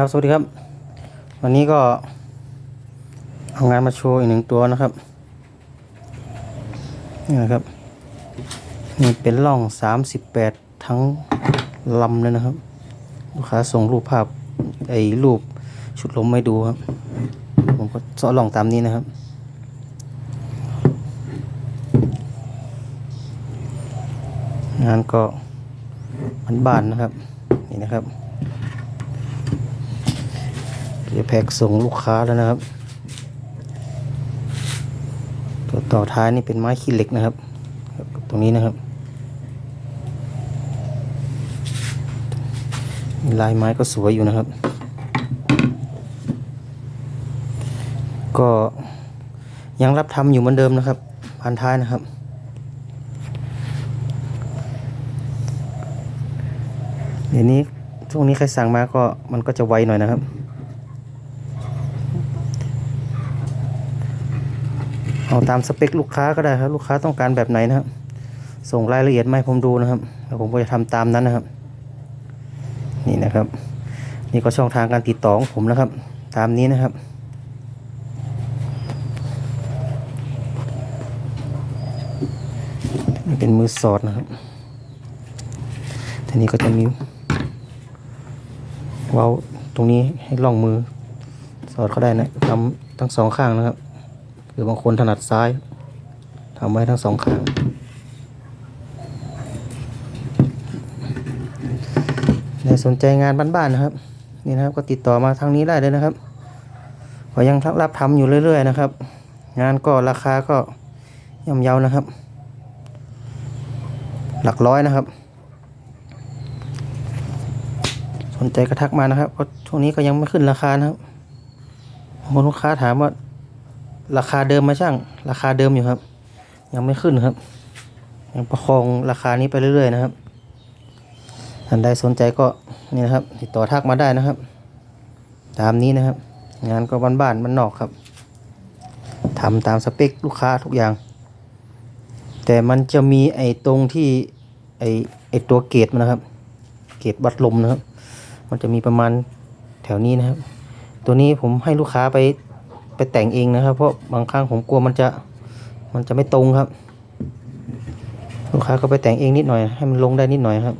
ครับสวัสดีครับ วันนี้ก็เอางานมาโชว์อีกหนึ่งตัวนะครับนี่นะครับนี่เป็นล่องสามสิบแปดทั้งลำเลยนะครับลูกค้าส่งรูปภาพไอ้รูปชุดลมไม่ดูครับ ผมก็เสาะล่องตามนี้นะครับงานก็มันบานนะครับนี่นะครับ เดี๋ยวแพ็กส่งลูกค้าแล้วนะครับ ตัวต่อท้ายนี่เป็นไม้ขี้เหล็กนะครับ ตรงนี้นะครับลายไม้ก็สวยอยู่นะครับ ก็ยังรับทำอยู่เหมือนเดิมนะครับพันท้ายนะครับ เดี๋ยวนี้ช่วงนี้ใครสั่งมาก็มันก็จะไวหน่อยนะครับ เอาตามสเปคลูกค้าก็ได้ครับ ลูกค้าต้องการแบบไหนนะครับ ส่งรายละเอียดมาให้ผมดูนะครับแล้วผมก็จะทำตามนั้นนะครับ นี่นะครับ นี่ก็ช่องทางการติดต่อของผมนะครับ ตามนี้นะครับเป็นมือสอดนะครับทีนี้ก็จะมีเว้าตรงนี้ให้ล่องมือสอดเขาได้นะทำทั้งสองข้างนะครับ รือบางคนถนัดซ้ายทำไว้ทั้งสองข้างในสนใจงานบ้านๆนะครับ นี่นะครับก็ติดต่อมาทางนี้ได้เลยนะครับก็ยังรับทำอยู่เรื่อย ๆ นะครับ งานก็ราคาก็ย่อมเยานะครับ หลักร้อยนะครับ สนใจกระทักมานะครับเพราะช่วงนี้ก็ยังไม่ขึ้นราคานะครับบางคนลูกค้าถามว่า ราคาเดิมมาช่าง ราคาเดิมอยู่ครับ ยังไม่ขึ้นครับ ยังประคองราคานี้ไปเรื่อยๆนะครับท่านใดสนใจก็นี่นะครับ ติดต่อทักมาได้นะครับ ตามนี้นะครับ งานก็บ้านๆบ้านนอกครับทำตามสเปคลูกค้าทุกอย่าง แต่มันจะมีไอ้ตรงที่ไอ้ไอ้ตัวเกตมันนะครับ เกตวัดลมนะครับ มันจะมีประมาณแถวนี้นะครับ ตัวนี้ผมให้ลูกค้าไป ไปแต่งเองนะครับ เพราะบางครั้งผมกลัวมันจะมันจะไม่ตรงครับ ลูกค้าก็ไปแต่งเองนิดหน่อย ให้มันลงได้นิดหน่อยครับ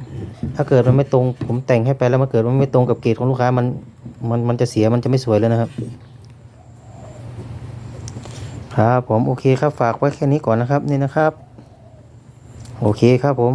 ถ้าเกิดมันไม่ตรง ผมแต่งให้ไปแล้วมันเกิดมันไม่ตรงกับเกรดของลูกค้ามันมันมันจะเสียมันจะไม่สวยเลยนะครับ ครับผมโอเคครับฝากไว้แค่นี้ก่อนนะครับนี่นะครับ โอเคครับผม